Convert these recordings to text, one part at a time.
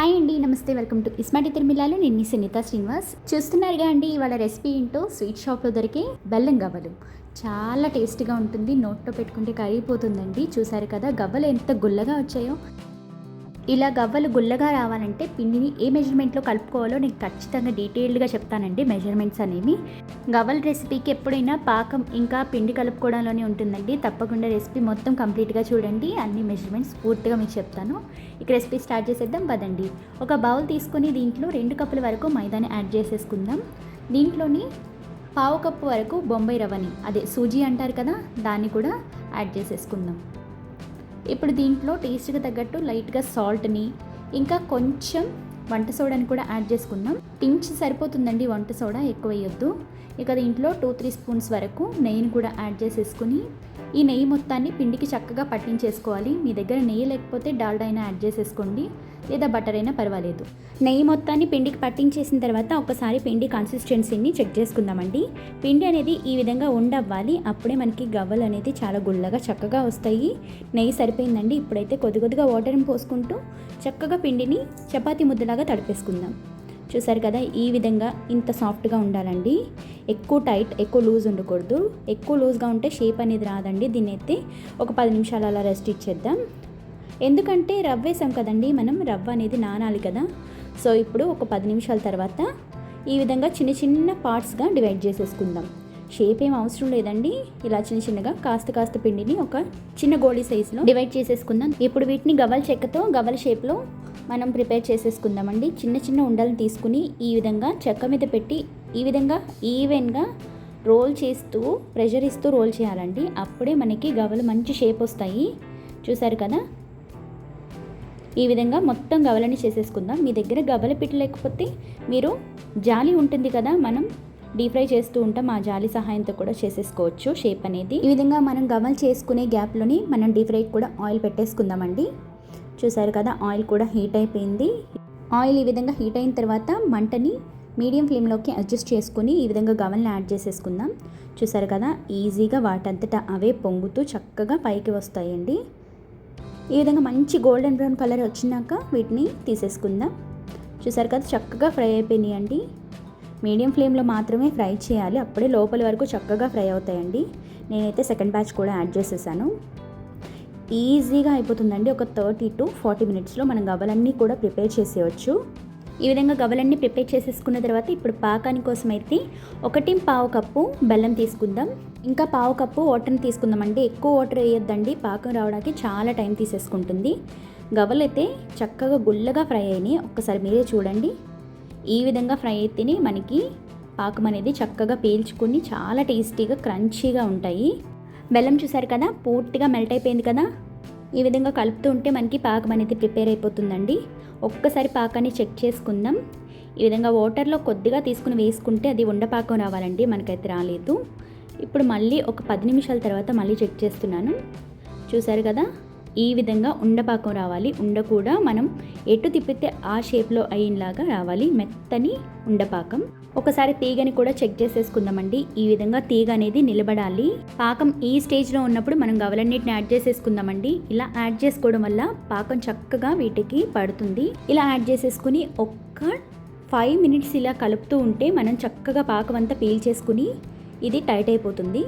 Hi అండి నమస్తే welcome to ఇస్మాటి తిరుమలలో. నేను సునీత శ్రీనివాస్. చూస్తున్నారుగా అండి ఇవాళ రెసిపీ ఏంటో స్వీట్ షాప్లో దొరికే బెల్లం గవ్వలు. చాలా టేస్టీగా ఉంటుంది నోట్లో పెట్టుకుంటే కరిగిపోతుందండి. చూసారు కదా గవ్వలు ఎంత గుల్లగా వచ్చాయో. ఇలా గవ్వలు గుల్లగా రావాలంటే పిండిని ఏ మెజర్మెంట్లో కలుపుకోవాలో నేను ఖచ్చితంగా డీటెయిల్డ్గా చెప్తానండి మెజర్మెంట్స్ అనేవి. గవ్వల రెసిపీకి ఎప్పుడైనా పాకం ఇంకా పిండి కలుపుకోవడంలోనే ఉంటుందండి. తప్పకుండా రెసిపీ మొత్తం కంప్లీట్గా చూడండి. అన్ని మెజర్మెంట్స్ పూర్తిగా మీకు చెప్తాను. ఇక రెసిపీ స్టార్ట్ చేసేద్దాం పదండి. ఒక బౌల్ తీసుకొని దీంట్లో రెండు కప్పుల వరకు మైదాని యాడ్ చేసేసుకుందాం. దీంట్లోని పావు కప్పు వరకు బొంబాయి రవ్వని అదే సూజీ అంటారు కదా దాన్ని కూడా యాడ్ చేసేసుకుందాం. ఇప్పుడు దీంట్లో టేస్ట్కి తగ్గట్టు లైట్గా సాల్ట్ని ఇంకా కొంచెం వంట సోడాని కూడా యాడ్ చేసుకుందాం. పించ్ సరిపోతుందండి వంట సోడా ఎక్కువ వేయొద్దు ఇక దీంట్లో టూ త్రీ స్పూన్స్ వరకు నెయ్యిని కూడా యాడ్ చేసేసుకుని ఈ నెయ్యి మొత్తాన్ని పిండికి చక్కగా పట్టించేసుకోవాలి. మీ దగ్గర నెయ్యి లేకపోతే డాల్డా అయినా యాడ్ చేసేసుకోండి. లేదా బటర్ అయినా పర్వాలేదు. నెయ్యి మొత్తాన్ని పిండికి పట్టించేసిన తర్వాత ఒకసారి పిండి కన్సిస్టెన్సీని చెక్ చేసుకుందామండి. పిండి అనేది ఈ విధంగా ఉండవ్వాలి. అప్పుడే మనకి గవ్వలు అనేది చాలా గుల్లగా చక్కగా వస్తాయి. నెయ్యి సరిపోయిందండి. ఇప్పుడైతే కొద్ది కొద్దిగా వాటర్ని పోసుకుంటూ చక్కగా పిండిని చపాతీ ముద్దలాగా తడిపేసుకుందాం. చూసారు కదా ఈ విధంగా ఇంత సాఫ్ట్గా ఉండాలండి. ఎక్కువ టైట్ ఎక్కువ లూజ్ ఉండకూడదు. ఎక్కువ లూజ్గా ఉంటే షేప్ అనేది రాదండి. దీన్ని అయితే ఒక పది నిమిషాలు అలా రెస్ట్ ఇచ్చేద్దాం. ఎందుకంటే రవ్వ వేసాం కదండి మనం రవ్వ అనేది నానాలి కదా. సో ఇప్పుడు ఒక పది నిమిషాల తర్వాత ఈ విధంగా చిన్న చిన్న పార్ట్స్గా డివైడ్ చేసేసుకుందాం. షేప్ ఏం అవసరం లేదండి. ఇలా చిన్న చిన్నగా కాస్త కాస్త పిండిని ఒక చిన్న గోళీ సైజులో డివైడ్ చేసేసుకుందాం. ఇప్పుడు వీటిని గవల చెక్కతో గవల షేప్లో మనం ప్రిపేర్ చేసేసుకుందామండి. చిన్న చిన్న ఉండలు తీసుకుని ఈ విధంగా చెక్క మీద పెట్టి ఈ విధంగా ఈవెన్గా రోల్ చేస్తూ ప్రెషర్ ఇస్తూ రోల్ చేయాలండి. అప్పుడే మనకి గవలు మంచి షేప్ వస్తాయి. చూసారు కదా? ఈ విధంగా మొత్తం గవలని చేసేసుకుందాం. మీ దగ్గర గవల పిట్ లేకపోతే మీరు జాలి ఉంటుంది కదా మనం డీప్ ఫ్రై చేస్తూ ఉంటాం ఆ జాలి సహాయంతో కూడా చేసేసుకోవచ్చు షేప్ అనేది. ఈ విధంగా మనం గవల్ చేసుకునే గ్యాప్లోని మనం డీప్ ఫ్రై కూడా ఆయిల్ పెట్టేసుకుందామండి. చూసారు కదా ఆయిల్ కూడా హీట్ అయిపోయింది. ఆయిల్ ఈ విధంగా హీట్ అయిన తర్వాత మంటని మీడియం ఫ్లేమ్లోకి అడ్జస్ట్ చేసుకుని ఈ విధంగా గవల్ని యాడ్ చేసేసుకుందాం. చూసారు కదా ఈజీగా వాటంతటా అవే పొంగుతూ చక్కగా పైకి వస్తాయండి. ఈ విధంగా మంచి గోల్డెన్ బ్రౌన్ కలర్ వచ్చినాక వీటిని తీసేసుకుందాం. చూసారు కదా చక్కగా ఫ్రై అయిపోయినాయి అండి. మీడియం ఫ్లేమ్లో మాత్రమే ఫ్రై చేయాలి. అప్పుడే లోపల వరకు చక్కగా ఫ్రై అవుతాయండి. నేనైతే సెకండ్ బ్యాచ్ కూడా యాడ్ చేసేసాను. ఈజీగా అయిపోతుందండి. ఒక థర్టీ టు ఫార్టీ మినిట్స్లో మనం గవ్వలన్నీ కూడా ప్రిపేర్ చేసేయచ్చు. ఈ విధంగా గవలన్నీ ప్రిపేర్ చేసేసుకున్న తర్వాత ఇప్పుడు పాకాని కోసం అయితే ఒకటి పావు కప్పు బెల్లం తీసుకుందాం. ఇంకా పావు కప్పు వాటర్ని తీసుకుందామండి. ఎక్కువ వాటర్ వేయొద్దండి. పాకం రావడానికి చాలా టైం తీసేసుకుంటుంది. గవలైతే అయితే చక్కగా గుల్లగా ఫ్రై అయినాయి. ఒక్కసారి మీరే చూడండి. ఈ విధంగా ఫ్రై అయితేనే మనకి పాకం అనేది చక్కగా పీల్చుకుని చాలా టేస్టీగా క్రంచీగా ఉంటాయి. బెల్లం చూసారు కదా? పూర్తిగా మెల్ట్ అయిపోయింది కదా? ఈ విధంగా కలుపుతూ ఉంటే మనకి పాకం అనేది ప్రిపేర్ అయిపోతుందండి. ఒక్కసారి పాకాన్ని చెక్ చేసుకుందాం. ఈ విధంగా వాటర్లో కొద్దిగా తీసుకుని వేసుకుంటే అది ఉండపాకం రావాలండి మనకైతే రాలేదు. ఇప్పుడు మళ్ళీ ఒక పది నిమిషాల తర్వాత మళ్ళీ చెక్ చేస్తున్నాను. చూసారు కదా? ఈ విధంగా ఉండపాకం రావాలి. ఉండ కూడా మనం ఎటు తిప్పితే ఆ షేప్లో అయినలాగా రావాలి. మెత్తని ఉండపాకం ఒకసారి తీగని కూడా చెక్ చేసేసుకుందామండి. ఈ విధంగా తీగ అనేది నిలబడాలి. పాకం ఈ స్టేజ్లో ఉన్నప్పుడు మనం గవలన్నిటిని యాడ్ చేసేసుకుందామండి. ఇలా యాడ్ చేసుకోవడం వల్ల పాకం చక్కగా వీటికి పడుతుంది. ఇలా యాడ్ చేసేసుకుని ఒక్క ఫైవ్ మినిట్స్ ఇలా కలుపుతూ ఉంటే మనం చక్కగా పాకం అంతా పీల్ చేసుకుని ఇది టైట్ అయిపోతుంది.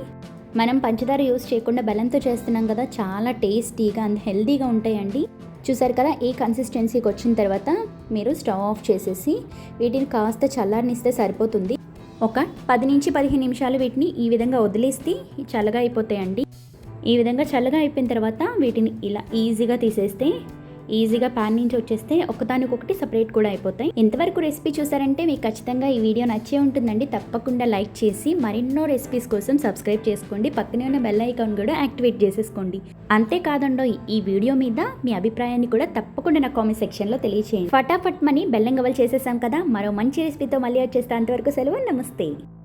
మనం పంచదార యూస్ చేయకుండా బెల్లంతో చేస్తున్నాం కదా చాలా టేస్టీగా అండ్ హెల్తీగా ఉంటాయండి. చూసారు కదా ఈ కన్సిస్టెన్సీకి వచ్చిన తర్వాత మీరు స్టవ్ ఆఫ్ చేసేసి వీటిని కాస్త చల్లారనిస్తే సరిపోతుంది. ఒక పది నుంచి పదిహేను నిమిషాలు వీటిని ఈ విధంగా వదిలేస్తే చల్లగా అయిపోతాయండి. ఈ విధంగా చల్లగా అయిపోయిన తర్వాత వీటిని ఇలా ఈజీగా తీసేస్తే ఈజీగా ప్యాన్ నుంచి వచ్చేస్తే ఒకదానికొకటి సపరేట్ కూడా అయిపోతాయి. ఎంతవరకు రెసిపీ చూసారంటే మీకు ఖచ్చితంగా ఈ వీడియో నచ్చే ఉంటుందండి. తప్పకుండా లైక్ చేసి మరెన్నో రెసిపీస్ కోసం సబ్స్క్రైబ్ చేసుకోండి. పక్కనే ఉన్న బెల్ ఐకాన్ కూడా యాక్టివేట్ చేసేసుకోండి. అంతేకాదండో ఈ వీడియో మీద మీ అభిప్రాయాన్ని కూడా తప్పకుండా నా కామెంట్ సెక్షన్లో తెలియచేయండి. ఫటాఫట్ మని బెల్లం గవల్ చేసేసాం కదా. మరో మంచి రెసిపీతో మళ్ళీ వచ్చేస్తే అంతవరకు సెలవు. నమస్తే.